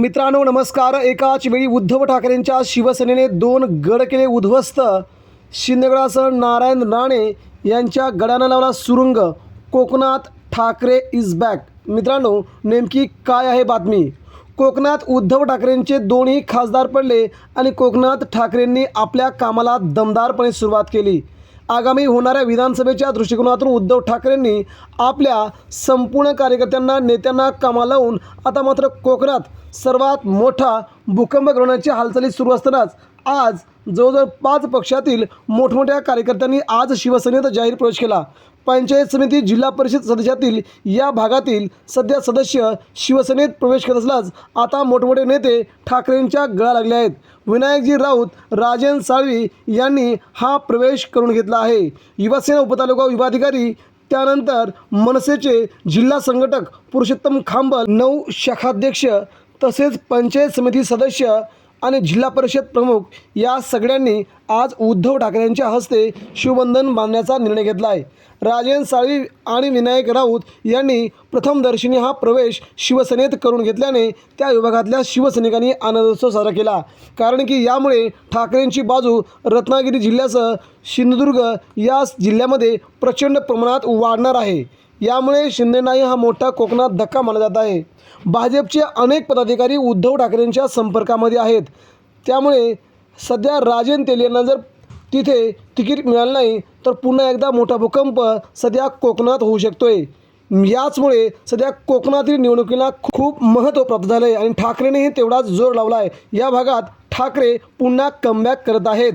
मित्रांनो नमस्कार. एकाच वेळी उद्धव ठाकरेंच्या शिवसेनेने दोन गड केले उद्ध्वस्त. शिंदेगडासह नारायण राणे यांच्या गडानं लावला सुरुंग. कोकणात ठाकरे इज बॅक मित्रांनो नेमकी काय आहे बातमी? कोकणात उद्धव ठाकरेंचे दोन्ही खासदार पडले आणि कोकणात ठाकरेंनी आपल्या कामाला दमदारपणे सुरुवात केली. आगामी होणाऱ्या विधानसभेच्या दृष्टिकोनातून उद्धव ठाकरेंनी आपल्या संपूर्ण कार्यकर्त्यांना नेत्यांना कामा लावून आता मात्र कोकणात सर्वात मोठा भूकंप घडवण्याची हालचाली सुरू असतानाच आज जवळजवळ पाच पक्षातील मोठमोठ्या कार्यकर्त्यांनी आज शिवसेनेत जाहीर प्रवेश केला. पंचायत समिती जिल्हा परिषद सदस्यातील या भागातील सध्या सदस्य शिवसेनेत प्रवेश करत असल्यास आता मोठमोठे नेते ठाकरेंच्या गळा लागले आहेत. विनायकजी राऊत राजन साळवी यांनी हा प्रवेश करून घेतला आहे. युवासेना उपतालुका विभाधिकारी त्यानंतर मनसेचे जिल्हा संघटक पुरुषोत्तम खांबल नऊ शाखाध्यक्ष तसेच पंचायत समिती सदस्य आणि जिल्हा परिषद प्रमुख या सगळ्यांनी आज उद्धव ठाकरेंच्या हस्ते शिवबंधन बांधण्याचा निर्णय घेतला आहे. राजेन साळवी आणि विनायक राऊत यांनी प्रथमदर्शनी हा प्रवेश शिवसेनेत करून घेतल्याने त्या विभागातल्या शिवसैनिकांनी आनंदोत्सव साजरा केला. कारण की यामुळे ठाकरेंची बाजू रत्नागिरी जिल्ह्यासह सिंधुदुर्ग या जिल्ह्यामध्ये प्रचंड प्रमाणात वाढणार आहे. यामुळे शिंदेनाही हा मोठा कोकणात धक्का मानला जात आहे. भाजपचे अनेक पदाधिकारी उद्धव ठाकरेंच्या संपर्कामध्ये आहेत. त्यामुळे सध्या राजेन तेल यांना जर तिथे तिकीट मिळालं नाही तर पुन्हा एकदा मोठा भूकंप सध्या कोकणात होऊ शकतोय. याचमुळे सध्या कोकणातील निवडणुकीला खूप महत्त्व प्राप्त झालं आहे आणि ठाकरेंनीही तेवढाच जोर लावला आहे या भागात ठाकरे पुन्हा कमबॅक करत आहेत.